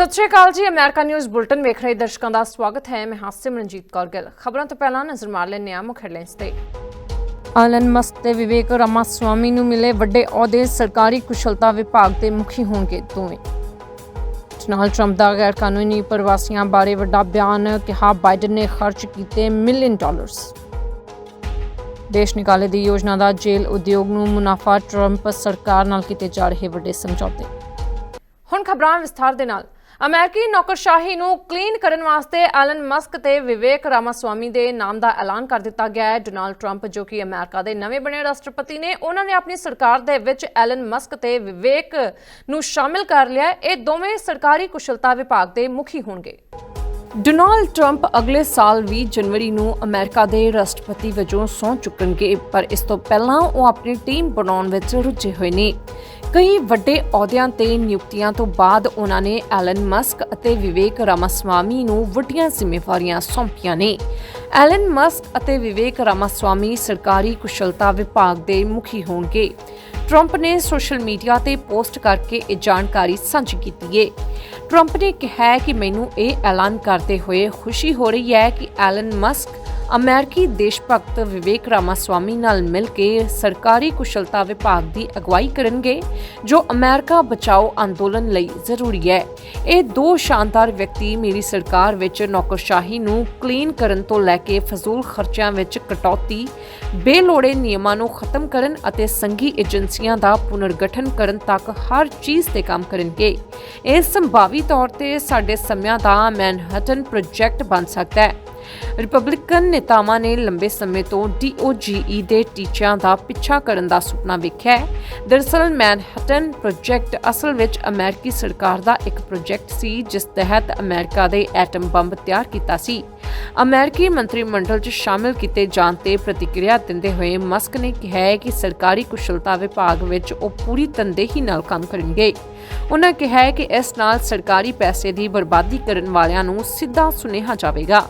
ਸਤਿ ਸ਼੍ਰੀ ਅਕਾਲ ਜੀ, America news bulletin ਵੇਖ ਰਹੇ ਦਰਸ਼ਕਾਂ ਦਾ ਸਵਾਗਤ ਹੈ। ਮੈਂ ਹਾਂ ਸਿਮਰਨਜੀਤ ਕੌਰ ਗਿੱਲ। ਖਬਰਾਂ ਤੋਂ ਪਹਿਲਾਂ ਨਜ਼ਰ ਮਾਰ ਲੈਂਦੇ ਹਾਂ ਮੁੱਖ ਹੈਡਲਾਈਨਸ ਤੇ। ਆਲਨ ਮਸਕ ਤੇ ਵਿਵੇਕ ਰਾਮਾਸਵਾਮੀ ਨੂੰ ਮਿਲੇ ਵੱਡੇ ਅਹੁਦੇ, ਸਰਕਾਰੀ ਕੁਸ਼ਲਤਾ ਵਿਭਾਗ ਦੇ ਮੁਖੀ ਹੋਣਗੇ ਦੋਵੇਂ। ਡੋਨਾਲਡ ਟਰੰਪ ਦਾ ਗੈਰ ਕਾਨੂੰਨੀ ਪ੍ਰਵਾਸੀਆਂ ਬਾਰੇ ਵੱਡਾ ਬਿਆਨ, ਕਿਹਾ ਬਾਈਡਨ ਨੇ ਖਰਚ ਕੀਤੇ ਮਿਲੀਅਨ ਡਾਲਰਸ ਦੇਸ਼ ਨਿਕਾਲੇ ਦੀ ਯੋਜਨਾ ਦਾ ਜੇਲ੍ਹ ਉਦਯੋਗ ਨੂੰ ਮੁਨਾਫਾ ਟਰੰਪ ਸਰਕਾਰ ਨਾਲ ਕੀਤੇ ਜਾ ਰਹੇ ਵੱਡੇ ਸਮਝੌਤੇ। ਹੁਣ ਖਬਰਾਂ ਵਿਸਥਾਰ ਦੇ ਨਾਲ। ਅਮਰੀਕੀ ਨੌਕਰਸ਼ਾਹੀ ਨੂੰ ਕਲੀਨ ਕਰਨ ਵਾਸਤੇ ਐਲਨ ਮਸਕ ਤੇ ਵਿਵੇਕ ਰਾਮਾਸਵਾਮੀ ਦੇ ਨਾਮ ਦਾ ਐਲਾਨ ਕਰ ਦਿੱਤਾ ਗਿਆ ਹੈ। ਡੋਨਾਲਡ ਟਰੰਪ, ਜੋ ਕਿ ਅਮਰੀਕਾ ਦੇ ਨਵੇਂ ਬਣੇ ਰਾਸ਼ਟਰਪਤੀ ਨੇ, ਉਹਨਾਂ ਨੇ ਆਪਣੀ ਸਰਕਾਰ ਦੇ ਵਿੱਚ ਐਲਨ ਮਸਕ ਤੇ ਵਿਵੇਕ ਨੂੰ ਸ਼ਾਮਿਲ ਕਰ ਲਿਆ ਇਹ ਦੋਵੇਂ ਸਰਕਾਰੀ ਕੁਸ਼ਲਤਾ ਵਿਭਾਗ ਦੇ ਮੁਖੀ ਹੋਣਗੇ। ਡੋਨਾਲਡ ਟਰੰਪ ਅਗਲੇ ਸਾਲ 20 ਜਨਵਰੀ ਨੂੰ ਅਮਰੀਕਾ ਦੇ ਰਾਸ਼ਟਰਪਤੀ ਵਜੋਂ ਸਹੁੰ ਚੁੱਕਣਗੇ, ਪਰ ਇਸ ਤੋਂ ਪਹਿਲਾਂ ਉਹ ਆਪਣੀ ਟੀਮ ਬਣਾਉਣ ਵਿੱਚ ਰੁੱਝੇ ਹੋਏ ਨੇ। ਕਈ ਵੱਡੇ ਅਹੁਦਿਆਂ ਤੇ ਨਿਯੁਕਤੀਆਂ ਤੋਂ ਬਾਅਦ ਉਹਨਾਂ ਨੇ ਐਲਨ ਮਸਕ ਅਤੇ ਵਿਵੇਕ ਰਾਮਾਸਵਾਮੀ ਨੂੰ ਵੱਡੀਆਂ ਜ਼ਿੰਮੇਵਾਰੀਆਂ ਸੌਂਪੀਆਂ ਨੇ। ਐਲਨ ਮਸਕ ਅਤੇ ਵਿਵੇਕ ਰਾਮਾਸਵਾਮੀ ਸਰਕਾਰੀ ਕੁਸ਼ਲਤਾ ਵਿਭਾਗ ਦੇ ਮੁਖੀ ਹੋਣਗੇ। ਟਰੰਪ ਨੇ ਸੋਸ਼ਲ ਮੀਡੀਆ ਤੇ ਪੋਸਟ ਕਰਕੇ ਇਹ ਜਾਣਕਾਰੀ ਸਾਂਝੀ ਕੀਤੀ ਹੈ ਟਰੰਪ ਨੇ ਕਿਹਾ ਕਿ ਮੈਨੂੰ ਇਹ ਐਲਾਨ ਕਰਦੇ ਹੋਏ ਖੁਸ਼ੀ ਹੋ ਰਹੀ ਹੈ ਕਿ ਐਲਨ ਮਸਕ ਅਮਰੀਕੀ ਦੇਸ਼ ਭਗਤ ਵਿਵੇਕ ਰਾਮਾਸਵਾਮੀ ਨਾਲ ਮਿਲ ਕੇ ਸਰਕਾਰੀ ਕੁਸ਼ਲਤਾ ਵਿਭਾਗ ਦੀ ਅਗਵਾਈ ਕਰਨਗੇ, ਜੋ ਅਮਰੀਕਾ ਬਚਾਓ ਅੰਦੋਲਨ ਲਈ ਜ਼ਰੂਰੀ ਹੈ। ਇਹ ਦੋ ਸ਼ਾਨਦਾਰ ਵਿਅਕਤੀ ਮੇਰੀ ਸਰਕਾਰ ਵਿੱਚ ਨੌਕਰਸ਼ਾਹੀ ਨੂੰ ਕਲੀਨ ਕਰਨ ਤੋਂ ਲੈ ਕੇ ਫਜ਼ੂਲ ਖਰਚਿਆਂ ਵਿੱਚ ਕਟੌਤੀ, ਬੇਲੋੜੇ ਨਿਯਮਾਂ ਨੂੰ ਖਤਮ ਕਰਨ ਅਤੇ ਸੰਘੀ ਏਜੰਸੀਆਂ ਦਾ ਪੁਨਰਗਠਨ ਕਰਨ ਤੱਕ ਹਰ ਚੀਜ਼ ਤੇ ਕੰਮ ਕਰਨਗੇ। ਇਹ ਸੰਭਾਵੀ ਤੌਰ ਤੇ ਸਾਡੇ ਸਮਿਆਂ ਦਾ ਮੈਨਹਟਨ ਪ੍ਰੋਜੈਕਟ ਬਣ ਸਕਦਾ ਹੈ। ਰਿਪਬਲਿਕਨ ਨੇਤਾਵਾਂ ਨੇ ਲੰਬੇ ਸਮੇਂ ਤੋਂ DOGE ਦੇ ਟੀਚਿਆਂ ਦਾ ਪਿੱਛਾ ਕਰਨ ਦਾ ਸੁਪਨਾ ਵੇਖਿਆ ਹੈ। ਦਰਅਸਲ ਮੈਨਹਟਨ ਪ੍ਰੋਜੈਕਟ ਅਸਲ ਵਿੱਚ ਅਮਰੀਕੀ ਸਰਕਾਰ ਦਾ ਇੱਕ ਪ੍ਰੋਜੈਕਟ ਸੀ, ਜਿਸ ਤਹਿਤ ਅਮਰੀਕਾ ਦੇ ਐਟਮ ਬੰਬ ਤਿਆਰ ਕੀਤਾ ਸੀ। ਅਮਰੀਕੀ ਮੰਤਰੀ ਮੰਡਲ 'ਚ ਸ਼ਾਮਿਲ ਕੀਤੇ ਜਾਣ ਤੇ ਪ੍ਰਤੀਕਿਰਿਆ ਦਿੰਦੇ ਹੋਏ ਮਸਕ ਨੇ ਕਿਹਾ ਹੈ ਕਿ ਸਰਕਾਰੀ ਕੁਸ਼ਲਤਾ ਵਿਭਾਗ ਵਿੱਚ ਉਹ ਪੂਰੀ ਤਨਦੇਹੀ ਨਾਲ ਕੰਮ ਕਰਨਗੇ। ਉਹਨਾਂ ਕਿਹਾ ਹੈ ਕਿ ਇਸ ਨਾਲ ਸਰਕਾਰੀ ਪੈਸੇ ਦੀ ਬਰਬਾਦੀ ਕਰਨ ਵਾਲਿਆਂ ਨੂੰ ਸਿੱਧਾ ਸੁਨੇਹਾ ਜਾਵੇਗਾ।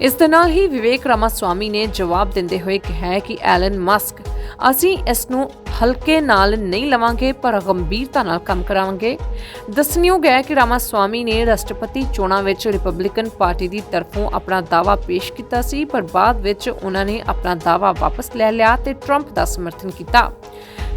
ਇਸ ਦੇ ਨਾਲ ਹੀ ਵਿਵੇਕ ਰਾਮਾਸਵਾਮੀ ਨੇ ਜਵਾਬ ਦਿੰਦੇ ਹੋਏ ਕਿਹਾ ਹੈ ਕਿ ਐਲਨ ਮਸਕ, ਅਸੀਂ ਇਸ ਨੂੰ ਹਲਕੇ ਨਾਲ ਨਹੀਂ ਲਵਾਂਗੇ, ਪਰ ਗੰਭੀਰਤਾ ਨਾਲ ਕੰਮ ਕਰਾਂਗੇ। ਦੱਸਣਯੋਗ ਹੈ ਕਿ ਰਾਮਾਸਵਾਮੀ ਨੇ ਰਾਸ਼ਟਰਪਤੀ ਚੋਣਾਂ ਵਿੱਚ ਰਿਪਬਲਿਕਨ ਪਾਰਟੀ ਦੀ ਤਰਫੋਂ ਆਪਣਾ ਦਾਅਵਾ ਪੇਸ਼ ਕੀਤਾ ਸੀ, ਪਰ ਬਾਅਦ ਵਿੱਚ ਉਹਨਾਂ ਨੇ ਆਪਣਾ ਦਾਅਵਾ ਵਾਪਸ ਲੈ ਲਿਆ ਤੇ ਟਰੰਪ ਦਾ ਸਮਰਥਨ ਕੀਤਾ।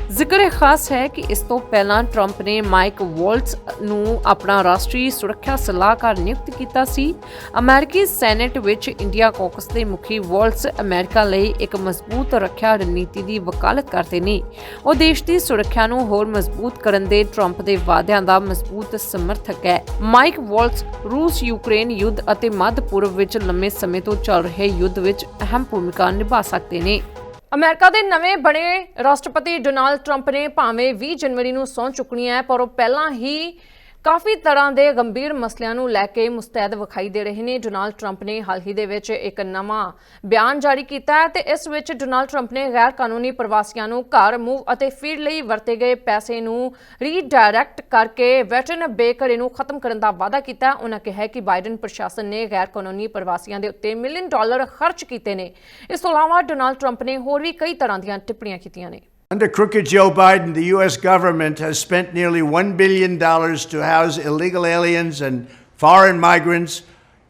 ਜ਼ਿਕਰ ਖਾਸ ਹੈ ਕਿ ਇਸ ਤੋਂ ਪਹਿਲਾਂ ਟਰੰਪ ਨੇ ਮਾਈਕ ਵੋਲਟਸ ਨੂੰ ਆਪਣਾ ਰਾਸ਼ਟਰੀ ਸੁਰੱਖਿਆ ਸਲਾਹਕਾਰ ਨਿਯੁਕਤ ਕੀਤਾ ਸੀ। ਅਮਰੀਕੀ ਸੈਨੇਟ ਵਿੱਚ ਇੰਡੀਆ ਕਾਕਸ ਦੇ ਮੁਖੀ ਵੋਲਟਸ ਅਮਰੀਕਾ ਲਈ ਇੱਕ ਮਜ਼ਬੂਤ ਰੱਖਿਆ ਰਣਨੀਤੀ ਦੀ ਵਕਾਲਤ ਕਰਦੇ ਨੇ। ਉਹ ਦੇਸ਼ ਦੀ ਸੁਰੱਖਿਆ ਨੂੰ ਹੋਰ ਮਜ਼ਬੂਤ ਕਰਨ ਦੇ ਟਰੰਪ ਦੇ ਵਾਅਦਿਆਂ ਦਾ ਮਜ਼ਬੂਤ ਸਮਰਥਕ ਹੈ। ਮਾਈਕ ਵੋਲਟਸ ਰੂਸ, ਯੂਕਰੇਨ ਯੁੱਧ ਅਤੇ ਮੱਧ ਪੂਰਬ ਵਿੱਚ ਲੰਮੇ ਸਮੇਂ ਤੋਂ ਚੱਲ ਰਹੇ ਯੁੱਧ ਵਿੱਚ ਅਹਿਮ ਭੂਮਿਕਾ ਨਿਭਾ ਸਕਦੇ ਨੇ। ਅਮਰੀਕਾ ਦੇ ਨਵੇਂ ਬਣੇ ਰਾਸ਼ਟਰਪਤੀ ਡੋਨਾਲਡ ਟਰੰਪ ਨੇ ਭਾਵੇਂ 20 ਜਨਵਰੀ ਨੂੰ ਸਹੁੰ ਚੁੱਕਣੀ ਹੈ, ਪਰ ਉਹ ਪਹਿਲਾਂ ਹੀ ਕਾਫੀ ਤਰ੍ਹਾਂ ਦੇ ਗੰਭੀਰ ਮਸਲਿਆਂ ਨੂੰ ਲੈ ਕੇ ਮੁਸਤੈਦ ਵਿਖਾਈ ਦੇ ਰਹੇ ਨੇ। ਡੋਨਾਲਡ ਟਰੰਪ ਨੇ ਹਾਲ ਹੀ ਦੇ ਵਿੱਚ ਇੱਕ ਨਵਾਂ ਬਿਆਨ ਜਾਰੀ ਕੀਤਾ ਹੈ ਤੇ ਇਸ ਵਿੱਚ ਡੋਨਾਲਡ ਟਰੰਪ ਨੇ ਗੈਰ ਕਾਨੂੰਨੀ ਪ੍ਰਵਾਸੀਆਂ ਨੂੰ ਘਰ ਮੂਵ ਅਤੇ ਫੀਡ ਲਈ ਵਰਤੇ ਗਏ ਪੈਸੇ ਨੂੰ ਰੀਡਾਇਰੈਕਟ ਕਰਕੇ ਵੈਟਰਨ ਬੇਕਰੇ ਨੂੰ ਖਤਮ ਕਰਨ ਦਾ ਵਾਅਦਾ ਕੀਤਾ ਉਹਨਾਂ ਕਿਹਾ ਕਿ ਬਾਈਡਨ ਪ੍ਰਸ਼ਾਸਨ ਨੇ ਗੈਰ ਕਾਨੂੰਨੀ ਪ੍ਰਵਾਸੀਆਂ ਦੇ ਉੱਤੇ ਮਿਲੀਅਨ ਡਾਲਰ ਖਰਚ ਕੀਤੇ ਨੇ। ਇਸ ਤੋਂ ਇਲਾਵਾ ਡੋਨਾਲਡ ਟਰੰਪ ਨੇ ਹੋਰ ਵੀ ਕਈ ਤਰ੍ਹਾਂ ਦੀਆਂ ਟਿੱਪਣੀਆਂ ਕੀਤੀਆਂ ਨੇ। Under crooked Joe Biden, the U.S. government has spent nearly $1 billion to house illegal aliens and foreign migrants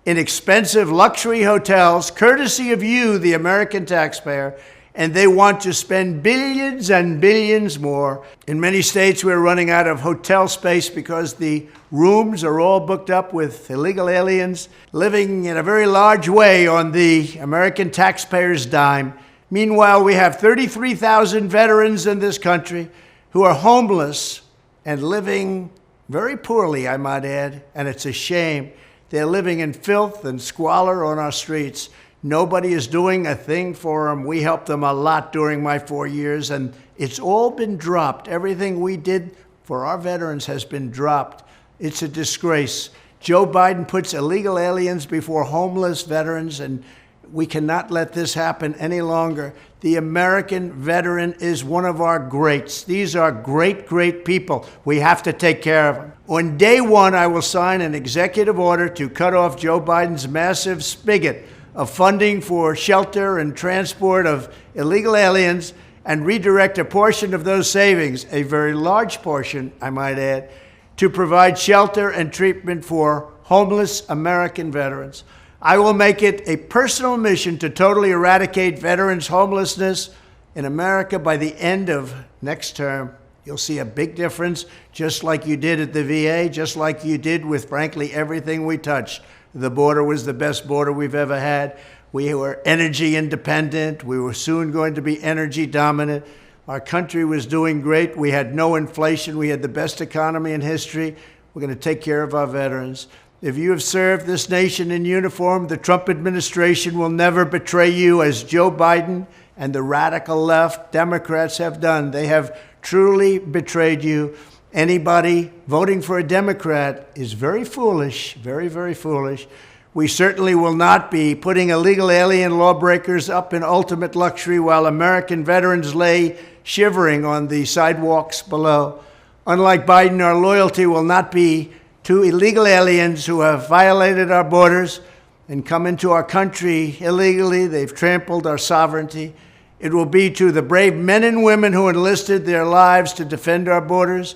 in expensive luxury hotels, courtesy of you, the American taxpayer, and they want to spend billions and billions more. In many states, we're running out of hotel space because the rooms are all booked up with illegal aliens living in a very large way on the American taxpayer's dime. Meanwhile, we have 33,000 veterans in this country who are homeless and living very poorly, I might add, and it's a shame. They're living in filth and squalor on our streets. Nobody is doing a thing for them. We helped them a lot during my four years, and it's all been dropped. Everything we did for our veterans has been dropped. It's a disgrace. Joe Biden puts illegal aliens before homeless veterans, and we cannot let this happen any longer. The American veteran is one of our greats. These are great, great people. We have to take care of them. On day one, I will sign an executive order to cut off Joe Biden's massive spigot of funding for shelter and transport of illegal aliens and redirect a portion of those savings, a very large portion, I might add, to provide shelter and treatment for homeless American veterans. I will make it a personal mission to totally eradicate veterans' homelessness in America by the end of next term. You'll see a big difference, just like you did at the VA, just like you did with, frankly, everything we touched. The border was the best border we've ever had. We were energy independent. We were soon going to be energy dominant. Our country was doing great. We had no inflation. We had the best economy in history. We're going to take care of our veterans. If you have served this nation in uniform, the Trump administration will never betray you as Joe Biden and the radical left Democrats have done. They have truly betrayed you. Anybody voting for a Democrat is very foolish, very, very foolish. We certainly will not be putting illegal alien lawbreakers up in ultimate luxury while American veterans lay shivering on the sidewalks below. Unlike Biden, our loyalty will not be to illegal aliens who have violated our borders and come into our country illegally. They've trampled our sovereignty. It will be to the brave men and women who enlisted their lives to defend our borders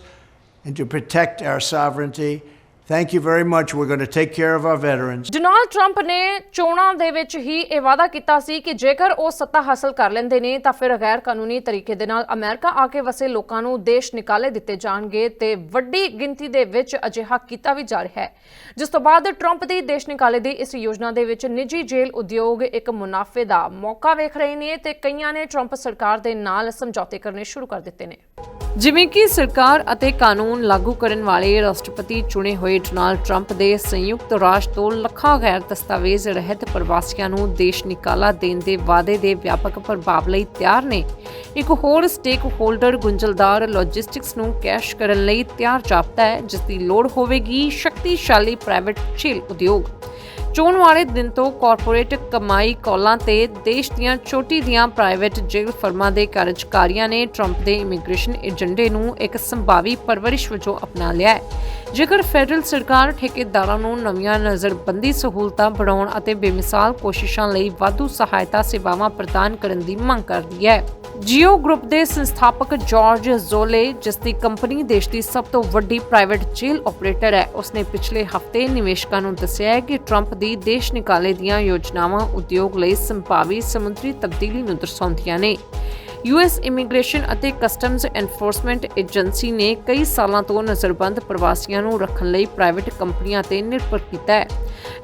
and to protect our sovereignty. Thank you very much. We're going to take care of our veterans. Donald Trump ਨੇ ਚੋਣਾਂ ਦੇ ਵਿੱਚ ਹੀ ਇਹ ਵਾਅਦਾ ਕੀਤਾ ਸੀ ਕਿ ਜੇਕਰ ਉਹ ਸੱਤਾ ਹਾਸਲ ਕਰ ਲੈਂਦੇ ਨੇ, ਤਾਂ ਫਿਰ ਗੈਰ ਕਾਨੂੰਨੀ ਤਰੀਕੇ ਦੇ ਨਾਲ ਅਮਰੀਕਾ ਆ ਕੇ ਵਸੇ ਲੋਕਾਂ ਨੂੰ ਦੇਸ਼ ਨਿਕਾਲੇ ਦਿੱਤੇ ਜਾਣਗੇ ਤੇ ਵੱਡੀ ਗਿਣਤੀ ਦੇ ਵਿੱਚ ਅਜਿਹਾ ਕੀਤਾ ਵੀ ਜਾ ਰਿਹਾ ਹੈ ਜਿਸ ਤੋਂ ਬਾਅਦ ਟਰੰਪ ਦੀ ਦੇਸ਼ ਨਿਕਾਲੇ ਦੀ ਇਸ ਯੋਜਨਾ ਦੇ ਵਿੱਚ ਨਿੱਜੀ ਜੇਲ੍ਹ ਉਦਯੋਗ ਇੱਕ ਮੁਨਾਫੇ ਦਾ ਮੌਕਾ ਵੇਖ ਰਹੇ ਨੇ ਤੇ ਕਈਆਂ ਨੇ ਟਰੰਪ ਸਰਕਾਰ ਦੇ ਨਾਲ ਸਮਝੌਤੇ ਕਰਨੇ ਸ਼ੁਰੂ ਕਰ ਦਿੱਤੇ ਨੇ ਜਿਵੇਂ ਕਿ ਸਰਕਾਰ ਅਤੇ ਕਾਨੂੰਨ ਲਾਗੂ ਕਰਨ ਵਾਲੇ ਰਾਸ਼ਟਰਪਤੀ ਚੁਣੇ ਹੋਏ ਡੋਨਾਲਡ ਟਰੰਪ ਦੇ ਸੰਯੁਕਤ ਰਾਸ਼ਟਰ ਤੋਂ ਲੱਖਾਂ ਗੈਰ ਦਸਤਾਵੇਜ਼ ਰਹਿਤ ਪ੍ਰਵਾਸੀਆਂ ਨੂੰ ਦੇਸ਼ ਨਿਕਾਲਾ ਦੇਣ ਦੇ ਵਾਅਦੇ ਦੇ ਵਿਆਪਕ ਪ੍ਰਭਾਵ ਲਈ ਤਿਆਰ ਨੇ। ਇੱਕ ਹੋਰ ਸਟੇਕ ਹੋਲਡਰ ਗੁੰਝਲਦਾਰ ਲੌਜਿਸਟਿਕਸ ਨੂੰ ਕੈਸ਼ ਕਰਨ ਲਈ ਤਿਆਰ ਜਾਪਦਾ ਹੈ, ਜਿਸ ਦੀ ਲੋੜ ਹੋਵੇਗੀ ਸ਼ਕਤੀਸ਼ਾਲੀ ਪ੍ਰਾਈਵੇਟ ਛੇਲ ਉਦਯੋਗ। ਚੋਣ ਵਾਲੇ ਦਿਨ ਤੋਂ ਕਾਰਪੋਰੇਟ ਕਮਾਈ ਕੌਲਾਂ ਤੇ ਦੇਸ਼ ਦੀਆਂ ਛੋਟੀ ਦੀਆਂ ਪ੍ਰਾਈਵੇਟ ਜੇਲ੍ਹ ਫਰਮਾਂ ਦੇ ਕਾਰਜਕਾਰੀਆਂ ਨੇ ਟਰੰਪ ਦੇ ਇਮੀਗ੍ਰੇਸ਼ਨ ਏਜੰਡੇ ਨੂੰ ਇੱਕ ਸੰਭਾਵੀ ਪਰਵਰਿਸ਼ ਵਜੋਂ ਅਪਣਾ ਲਿਆ ਹੈ। ਜੇਕਰ ਫੈਡਰਲ ਸਰਕਾਰ ਠੇਕੇਦਾਰਾਂ ਨੂੰ ਨਵੀਆਂ ਨਜ਼ਰਬੰਦੀ ਸਹੂਲਤਾਂ ਬਣਾਉਣ ਅਤੇ ਬੇਮਿਸਾਲ ਕੋਸ਼ਿਸ਼ਾਂ ਲਈ ਵਾਧੂ ਸਹਾਇਤਾ ਸੇਵਾਵਾਂ ਪ੍ਰਦਾਨ ਕਰਨ ਦੀ ਮੰਗ ਕਰਦੀ ਹੈ ਜੀਓ ਗਰੁੱਪ ਦੇ ਸੰਸਥਾਪਕ ਜਾਰਜ ਜ਼ੋਲੇ, ਜਿਸ ਦੀ ਕੰਪਨੀ ਦੇਸ਼ ਦੀ ਸਭ ਤੋਂ ਵੱਡੀ ਪ੍ਰਾਈਵੇਟ ਜੇਲ੍ਹ ਆਪਰੇਟਰ ਹੈ, ਉਸਨੇ ਪਿਛਲੇ ਹਫ਼ਤੇ ਨਿਵੇਸ਼ਕਾਂ ਨੂੰ ਦੱਸਿਆ ਹੈ ਕਿ ਟਰੰਪ ਦੀ ਦੇਸ਼ ਨਿਕਾਲੇ ਦੀਆਂ ਯੋਜਨਾਵਾਂ ਉਦਯੋਗ ਲਈ ਸੰਭਾਵੀ ਸਮੁੰਦਰੀ ਤਬਦੀਲੀ ਨੂੰ ਦਰਸਾਉਂਦੀਆਂ ਨੇ। ਯੂਐਸ ਇਮੀਗ੍ਰੇਸ਼ਨ ਅਤੇ ਕਸਟਮਜ਼ ਐਨਫੋਰਸਮੈਂਟ ਏਜੰਸੀ ਨੇ ਕਈ ਸਾਲਾਂ ਤੋਂ ਨਜ਼ਰਬੰਦ ਪ੍ਰਵਾਸੀਆਂ ਨੂੰ ਰੱਖਣ ਲਈ ਪ੍ਰਾਈਵੇਟ ਕੰਪਨੀਆਂ ਤੇ ਨਿਰਭਰ ਕੀਤਾ ਹੈ,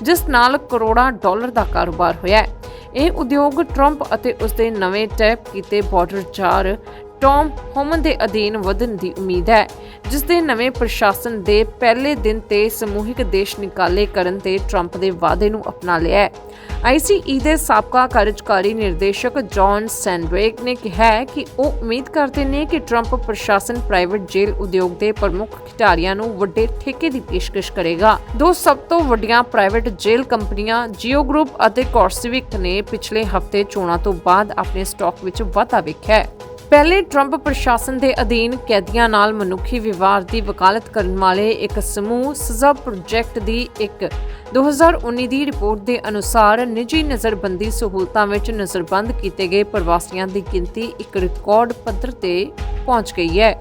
ਜਿਸ ਨਾਲ ਕਰੋੜਾਂ ਡਾਲਰ ਦਾ ਕਾਰੋਬਾਰ ਹੋਇਆ ਹੈ। ਇਹ ਉਦਯੋਗ ਟਰੰਪ ਅਤੇ ਉਸ ਦੇ ਨਵੇਂ ਟੈਪ ਕੀਤੇ ਬਾਰਡਰ ਚਾਰ ਟੌਮ ਹੋਮਨ ਦੇ ਅਧੀਨ ਵਧਣ ਦੀ ਉਮੀਦ ਹੈ, ਜਿਸ ਦੇ ਨਵੇਂ ਪ੍ਰਸ਼ਾਸਨ ਦੇ ਪਹਿਲੇ ਦਿਨ ਤੇ ਸਮੂਹਿਕ ਦੇਸ਼ ਨਿਕਾਲੇ ਕਰਨ ਤੇ ਟਰੰਪ ਦੇ ਵਾਅਦੇ ਨੂੰ ਅਪਣਾ ਲਿਆ ਹੈ। ਆਈਸੀਈ ਦੇ ਸਾਬਕਾ ਕਾਰਜਕਾਰੀ ਨਿਰਦੇਸ਼ਕ ਜੌਨ ਸੈਂਡਵੇਕ ਨੇ ਕਿਹਾ ਕਿ ਉਹ ਉਮੀਦ ਕਰਦੇ ਨੇ ਕਿ ਟਰੰਪ ਪ੍ਰਸ਼ਾਸਨ ਪ੍ਰਾਈਵੇਟ ਜੇਲ੍ਹ ਉਦਯੋਗ ਦੇ ਪ੍ਰਮੁੱਖ ਖਿਡਾਰੀਆਂ ਨੂੰ ਵੱਡੇ ਠੇਕੇ ਦੀ ਪੇਸ਼ਕਸ਼ ਕਰੇਗਾ। ਦੋ ਸਭ ਤੋਂ ਵੱਡੀਆਂ ਪ੍ਰਾਈਵੇਟ ਜੇਲ੍ਹ ਕੰਪਨੀਆਂ ਜੀਓ ਗਰੁੱਪ ਅਤੇ ਕੋਰਸਿਵਿਕ ਨੇ ਪਿਛਲੇ ਹਫ਼ਤੇ ਚੋਣਾਂ ਤੋਂ ਬਾਅਦ ਆਪਣੇ ਸਟਾਕ ਵਿੱਚ ਵਾਧਾ ਵੇਖਿਆ ਹੈ। ਪਹਿਲੇ ਟਰੰਪ ਪ੍ਰਸ਼ਾਸਨ ਦੇ ਅਧੀਨ ਕੈਦੀਆਂ ਨਾਲ ਮਨੁੱਖੀ ਵਿਵਹਾਰ ਦੀ ਵਕਾਲਤ ਕਰਨ ਵਾਲੇ ਇੱਕ ਸਮੂਹ ਸਜ਼ਾ ਪ੍ਰੋਜੈਕਟ ਦੀ ਇੱਕ 2019 ਦੀ ਰਿਪੋਰਟ ਦੇ ਅਨੁਸਾਰ ਨਿੱਜੀ ਨਜ਼ਰਬੰਦੀ ਸਹੂਲਤਾਂ ਵਿੱਚ ਨਜ਼ਰਬੰਦ ਕੀਤੇ ਗਏ ਪ੍ਰਵਾਸੀਆਂ ਦੀ ਗਿਣਤੀ ਇੱਕ ਰਿਕਾਰਡ ਪੱਧਰ ਤੇ ਪਹੁੰਚ ਗਈ ਹੈ।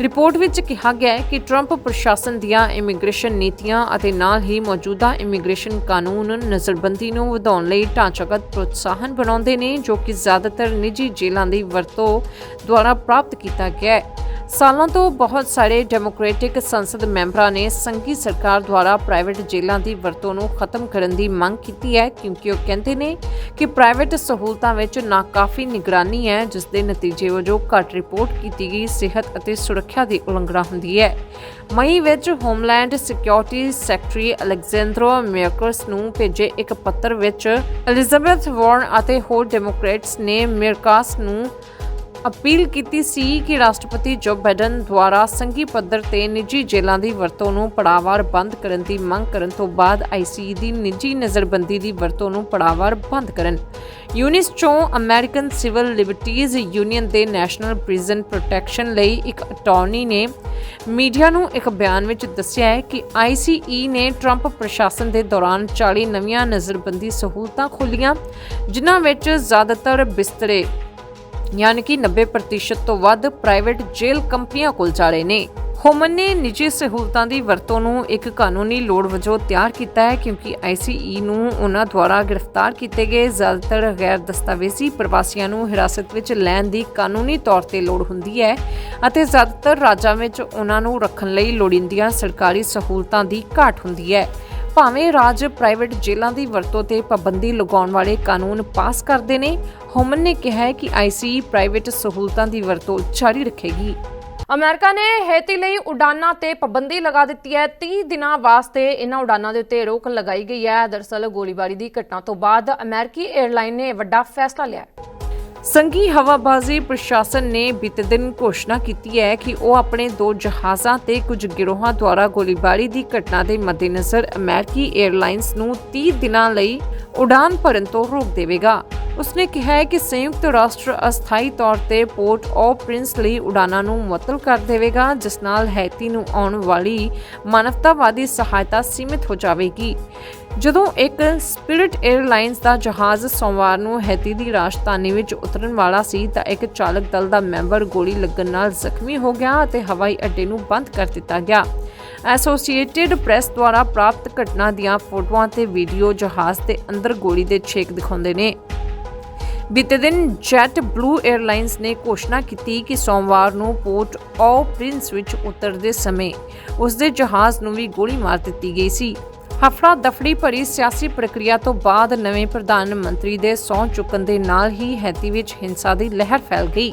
ਰਿਪੋਰਟ ਵਿੱਚ ਕਿਹਾ ਗਿਆ ਹੈ ਕਿ ਟਰੰਪ ਪ੍ਰਸ਼ਾਸਨ ਦੀਆਂ ਇਮੀਗ੍ਰੇਸ਼ਨ ਨੀਤੀਆਂ ਅਤੇ ਨਾਲ ਹੀ ਮੌਜੂਦਾ ਇਮੀਗ੍ਰੇਸ਼ਨ ਕਾਨੂੰਨ ਨਜ਼ਰਬੰਦੀ ਨੂੰ ਵਧਾਉਣ ਲਈ ਢਾਂਚਾਗਤ ਪ੍ਰੋਤਸਾਹਨ ਬਣਾਉਂਦੇ ਨੇ, ਜੋ ਕਿ ਜ਼ਿਆਦਾਤਰ ਨਿੱਜੀ ਜੇਲ੍ਹਾਂ ਦੀ ਵਰਤੋਂ ਦੁਆਰਾ ਪ੍ਰਾਪਤ ਕੀਤਾ ਗਿਆ ਹੈ। ਸਾਲਾਂ ਤੋਂ ਬਹੁਤ ਸਾਰੇ ਡੈਮੋਕ੍ਰੈਟਿਕ ਸੰਸਦ ਮੈਂਬਰਾਂ ਨੇ ਸੰਘੀ ਸਰਕਾਰ ਦੁਆਰਾ ਪ੍ਰਾਈਵੇਟ ਜੇਲ੍ਹਾਂ ਦੀ ਵਰਤੋਂ ਨੂੰ ਖਤਮ ਕਰਨ ਦੀ ਮੰਗ ਕੀਤੀ ਹੈ, ਕਿਉਂਕਿ ਉਹ ਕਹਿੰਦੇ ਨੇ ਕਿ ਪ੍ਰਾਈਵੇਟ ਸਹੂਲਤਾਂ ਵਿੱਚ ਨਾਕਾਫੀ ਨਿਗਰਾਨੀ ਹੈ, ਜਿਸ ਦੇ ਨਤੀਜੇ ਵਜੋਂ ਘੱਟ ਰਿਪੋਰਟ ਕੀਤੀ ਗਈ, ਸਿਹਤ ਅਤੇ ਸੁਰੱਖਿਆ ਦੀ ਉਲੰਘਣਾ ਹੁੰਦੀ ਹੈ। ਮਈ ਵਿੱਚ homeland security secretary Alejandro Mayorkas ਨੂੰ ਭੇਜੇ ਇੱਕ ਪੱਤਰ ਵਿੱਚ, ਐਲਿਜ਼ਾਬੈਥ ਵਾਰਨ ਅਤੇ ਹੋਰ ਡੈਮੋਕ੍ਰੇਟਸ ਨੇ ਮਿਰਕਾਸ ਨੂੰ ਅਪੀਲ ਕੀਤੀ ਸੀ ਕਿ ਰਾਸ਼ਟਰਪਤੀ ਜੋ ਬਾਈਡਨ ਦੁਆਰਾ ਸੰਘੀ ਪੱਧਰ ਤੇ ਨਿੱਜੀ ਜੇਲ੍ਹਾਂ ਦੀ ਵਰਤੋਂ ਨੂੰ ਪੜਾਵਾਰ ਬੰਦ ਕਰਨ ਦੀ ਮੰਗ ਕਰਨ ਤੋਂ ਬਾਅਦ ਆਈਸੀਈ ਦੀ ਨਿੱਜੀ ਨਜ਼ਰਬੰਦੀ ਦੀ ਵਰਤੋਂ ਨੂੰ ਪੜਾਵਾਰ ਬੰਦ ਕਰਨ। ਯੂਨਿਸ ਚੋਂ ਅਮਰੀਕਨ ਸਿਵਲ ਲਿਬਰਟੀਜ਼ ਯੂਨੀਅਨ ਦੇ ਨੈਸ਼ਨਲ ਪ੍ਰਿਜ਼ਨ ਪ੍ਰੋਟੈਕਸ਼ਨ ਲਈ ਇੱਕ ਅਟਾਰਨੀ ਨੇ ਮੀਡੀਆ ਨੂੰ ਇੱਕ ਬਿਆਨ ਵਿੱਚ ਦੱਸਿਆ ਹੈ ਕਿ ਆਈਸੀਈ ਨੇ ਟਰੰਪ ਪ੍ਰਸ਼ਾਸਨ ਦੇ ਦੌਰਾਨ 40 ਨਵੀਆਂ ਨਜ਼ਰਬੰਦੀ ਸਹੂਲਤਾਂ ਖੋਲੀਆਂ ਜਿਨ੍ਹਾਂ ਵਿੱਚ ਜ਼ਿਆਦਾਤਰ ਬਿਸਤਰੇ ਯਾਨੀ ਕਿ 90% ਤੋਂ ਵੱਧ ਪ੍ਰਾਈਵੇਟ ਜੇਲ੍ਹ ਕੰਪਨੀਆਂ ਕੋਲ ਜਾ ਰਹੇ ਨੇ। ਹੋਮਨ ਨੇ ਨਿੱਜੀ ਸਹੂਲਤਾਂ ਦੀ ਵਰਤੋਂ ਨੂੰ ਇੱਕ ਕਾਨੂੰਨੀ ਲੋੜ ਵਜੋਂ ਤਿਆਰ ਕੀਤਾ ਹੈ ਕਿਉਂਕਿ ਆਈਸੀਈ ਨੂੰ ਉਹਨਾਂ ਦੁਆਰਾ ਗ੍ਰਿਫਤਾਰ ਕੀਤੇ ਗਏ ਜ਼ਿਆਦਾਤਰ ਗੈਰ ਦਸਤਾਵੇਜ਼ੀ ਪ੍ਰਵਾਸੀਆਂ ਨੂੰ ਹਿਰਾਸਤ ਵਿੱਚ ਲੈਣ ਦੀ ਕਾਨੂੰਨੀ ਤੌਰ ਤੇ ਲੋੜ ਹੁੰਦੀ ਹੈ ਅਤੇ ਜ਼ਿਆਦਾਤਰ ਰਾਜਾਂ ਵਿੱਚ ਉਹਨਾਂ ਨੂੰ ਰੱਖਣ ਲਈ ਲੋੜੀਂਦੀਆਂ ਸਰਕਾਰੀ ਸਹੂਲਤਾਂ ਦੀ ਘਾਟ ਹੁੰਦੀ ਹੈ। ਭਾਵੇਂ ਰਾਜ ਪ੍ਰਾਈਵੇਟ ਜੇਲ੍ਹਾਂ ਦੀ ਵਰਤੋਂ ਤੇ ਪਾਬੰਦੀ ਲਗਾਉਣ ਵਾਲੇ ਕਾਨੂੰਨ ਪਾਸ ਕਰਦੇ ਨੇ ਹੋਮਨ ਨੇ ਕਿਹਾ ਹੈ ਕਿ ਆਈਸੀਈ ਪ੍ਰਾਈਵੇਟ ਸਹੂਲਤਾਂ ਦੀ ਵਰਤੋਂ ਜਾਰੀ ਰੱਖੇਗੀ। ਅਮਰੀਕਾ ਨੇ ਹੈਤੀ ਲਈ ਉਡਾਨਾਂ ਤੇ ਪਾਬੰਦੀ ਲਗਾ ਦਿੱਤੀ ਹੈ। 30 ਦਿਨਾਂ ਵਾਸਤੇ ਇਹਨਾਂ ਉਡਾਨਾਂ ਦੇ ਉੱਤੇ ਰੋਕ ਲਗਾਈ ਗਈ ਹੈ। ਦਰਸਲ ਗੋਲੀਬਾਰੀ ਦੀ ਘਟਨਾ ਤੋਂ ਬਾਅਦ ਅਮਰੀਕੀ 에ਅਰਲਾਈਨ ਨੇ ਵੱਡਾ ਫੈਸਲਾ ਲਿਆ ਹੈ। ਸੰਘੀ ਹਵਾਬਾਜ਼ੀ ਪ੍ਰਸ਼ਾਸਨ ਨੇ ਬੀਤੇ ਦਿਨ ਘੋਸ਼ਣਾ ਕੀਤੀ ਹੈ ਕਿ ਉਹ ਆਪਣੇ ਦੋ ਜਹਾਜ਼ਾਂ ਤੇ ਕੁਝ ਗਿਰੋਹਾਂ ਦੁਆਰਾ ਗੋਲੀਬਾਰੀ ਦੀ ਘਟਨਾ ਦੇ ਮੱਦੇਨਜ਼ਰ ਅਮਰੀਕੀ 에ਅਰਲਾਈਨਸ ਨੂੰ 30 ਦਿਨਾਂ ਲਈ ਉਡਾਨ ਭਰਨ ਤੋਂ ਰੋਕ ਦੇਵੇਗਾ। ਉਸਨੇ ਕਿਹਾ ਹੈ ਕਿ ਸੰਯੁਕਤ ਰਾਸ਼ਟਰ ਅਸਥਾਈ ਤੌਰ ਤੇ ਪੋਰਟ ਆਫ ਪ੍ਰਿੰਸ ਲਈ ਉਡਾਨਾਂ ਨੂੰ ਮੁਅੱਤਲ ਕਰ ਦੇਵੇਗਾ, ਜਿਸ ਨਾਲ ਹੈਤੀ ਨੂੰ ਆਉਣ ਵਾਲੀ ਮਾਨਵਤਾਵਾਦੀ ਸਹਾਇਤਾ ਸੀਮਿਤ ਹੋ ਜਾਵੇਗੀ। ਜਦੋਂ ਇੱਕ ਸਪਿਰਿਟ 에ਅਰਲਾਈਨਸ ਦਾ ਜਹਾਜ਼ ਸੋਮਵਾਰ ਨੂੰ ਹੈਤੀ ਦੀ ਰਾਜਧਾਨੀ ਵਿੱਚ ਉਤਰਨ ਵਾਲਾ ਸੀ ਤਾਂ ਇੱਕ ਚਾਲਕ ਦਲ ਦਾ ਮੈਂਬਰ ਗੋਲੀ ਲੱਗਣ ਨਾਲ ਜ਼ਖਮੀ ਹੋ ਗਿਆ ਅਤੇ ਹਵਾਈ ਅੱਡੇ ਨੂੰ ਬੰਦ ਕਰ ਦਿੱਤਾ ਗਿਆ। ਐਸੋਸੀਏਟਿਡ ਪ੍ਰੈਸ ਦੁਆਰਾ ਪ੍ਰਾਪਤ ਘਟਨਾ ਦੀਆਂ ਫੋਟੋਆਂ ਤੇ ਵੀਡੀਓ ਜਹਾਜ਼ ਦੇ ਅੰਦਰ ਗੋਲੀ ਦੇ ਛੇਕ ਦਿਖਾਉਂਦੇ ਨੇ। ਬੀਤੇ ਦਿਨ ਜੈਟ ਬਲੂ 에ਅਰਲਾਈਨਸ ਨੇ ਘੋਸ਼ਣਾ ਕੀਤੀ ਕਿ ਸੋਮਵਾਰ ਨੂੰ ਪੋਰਟ ਆਓ ਪ੍ਰਿੰਸ ਵਿੱਚ ਉਤਰਦੇ ਸਮੇਂ ਉਸ ਦੇ ਜਹਾਜ਼ ਨੂੰ ਵੀ ਗੋਲੀ ਮਾਰ ਦਿੱਤੀ ਗਈ ਸੀ। ਹਫੜਾ ਦਫੜੀ ਭਰੀ ਸਿਆਸੀ ਪ੍ਰਕਿਰਿਆ ਤੋਂ ਬਾਅਦ ਨਵੇਂ ਪ੍ਰਧਾਨ ਮੰਤਰੀ ਦੇ ਸਹੁੰ ਚੁੱਕਣ ਦੇ ਨਾਲ ਹੀ ਹੈਤੀ ਵਿੱਚ ਹਿੰਸਾ ਦੀ ਲਹਿਰ ਫੈਲ ਗਈ।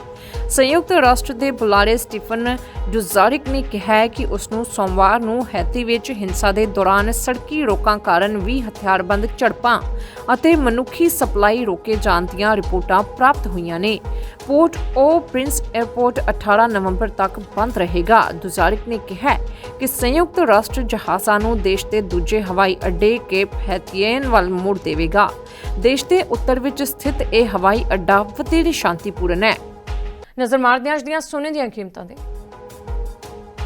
ਸੰਯੁਕਤ ਰਾਸ਼ਟਰ ਦੇ ਬੁਲਾਰੇ ਸਟੀਫਨ ਡੁਜ਼ਾਰਿਕ ਨੇ ਕਿਹਾ ਹੈ ਕਿ ਉਸ ਨੂੰ ਸੋਮਵਾਰ ਨੂੰ ਹੈਤੀ ਵਿੱਚ ਹਿੰਸਾ ਦੇ ਦੌਰਾਨ ਸੜਕੀ ਰੋਕਾਂ ਕਾਰਨ ਵੀ ਹਥਿਆਰਬੰਦ ਝੜਪਾਂ ਅਤੇ ਮਨੁੱਖੀ ਸਪਲਾਈ ਰੋਕੇ ਜਾਣ ਦੀਆਂ ਰਿਪੋਰਟਾਂ ਪ੍ਰਾਪਤ ਹੋਈਆਂ ਨੇ। ਪੋਰਟ ਓ ਪ੍ਰਿੰਸ 에ਅਰਪੋਰਟ 18 ਨਵੰਬਰ ਤੱਕ ਬੰਦ ਰਹੇਗਾ। ਡੁਜ਼ਾਰਿਕ ਨੇ ਕਿਹਾ ਕਿ ਸੰਯੁਕਤ ਰਾਸ਼ਟਰ ਜਹਾਜ਼ਾਂ ਨੂੰ ਦੇਸ਼ ਦੇ ਦੂਜੇ ਹਵਾਈ ਅੱਡੇ ਕੇਪ ਹੈਥੀਏਨ ਵੱਲ ਮੋੜ ਦੇਵੇਗਾ। ਦੇਸ਼ ਦੇ ਉੱਤਰ ਵਿੱਚ ਸਥਿਤ ਇਹ ਹਵਾਈ ਅੱਡਾ ਵਧੇਰੇ ਸ਼ਾਂਤੀਪੂਰਨ ਹੈ। ਨਜ਼ਰ ਮਾਰਦੇ ਹਾਂ ਅੱਜ ਦੀਆਂ ਸੋਨੇ ਦੀਆਂ ਕੀਮਤਾਂ ਤੇ।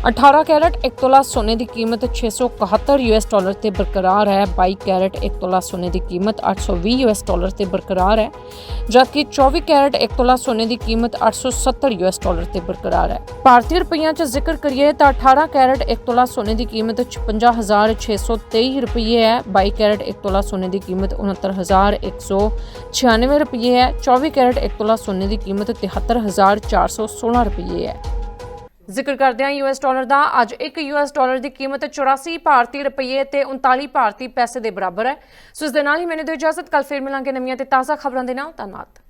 18 ਕੈਰਟ 1 ਤੋਲਾ ਸੋਨੇ ਦੀ ਕੀਮਤ 671 ਯੂਐਸ ਡਾਲਰ ਤੇ ਬਰਕਰਾਰ ਹੈ। 22 ਕੈਰਟ 1 ਤੋਲਾ ਸੋਨੇ ਦੀ ਕੀਮਤ 820 ਯੂਐਸ ਡਾਲਰ ਤੇ ਬਰਕਰਾਰ ਹੈ, ਜਦਕਿ 24 ਕੈਰਟ 1 ਤੋਲਾ ਸੋਨੇ ਦੀ ਕੀਮਤ 870 ਯੂਐਸ ਡਾਲਰ ਤੇ ਬਰਕਰਾਰ ਹੈ। ਭਾਰਤੀ ਰੁਪਈਆਂ 'ਚ ਜ਼ਿਕਰ ਕਰੀਏ ਤਾਂ 18 ਕੈਰਟ 1 ਤੋਲਾ ਸੋਨੇ ਦੀ ਕੀਮਤ 55623 ਰੁਪਏ ਹੈ 22 ਕੈਰਟ 1 ਤੋਲਾ ਸੋਨੇ ਦੀ ਕੀਮਤ 69196 ਰੁਪਏ ਹੈ 24 ਕੈਰਟ 1 ਤੋਲਾ ਸੋਨੇ ਦੀ ਕੀਮਤ 73416 ਰੁਪਏ ਹੈ। ਜ਼ਿਕਰ ਕਰਦਿਆਂ ਹਾਂ ਯੂਐਸ ਡਾਲਰ ਦਾ ਅੱਜ 1 ਯੂਐਸ ਡਾਲਰ ਦੀ ਕੀਮਤ 84 ਭਾਰਤੀ ਰੁਪਏ ਤੇ 39 ਭਾਰਤੀ ਪੈਸੇ ਦੇ ਬਰਾਬਰ ਹੈ। ਸੋ ਇਸ ਦੇ ਨਾਲ ਹੀ ਮੈਨੂੰ ਦਿਓ ਇਜਾਜ਼ਤ ਕੱਲ ਫਿਰ ਮਿਲਾਂਗੇ ਨਵੀਆਂ ਤੇ ਤਾਜ਼ਾ ਖਬਰਾਂ ਦੇ ਨਾਲ। ਧੰਨਵਾਦ।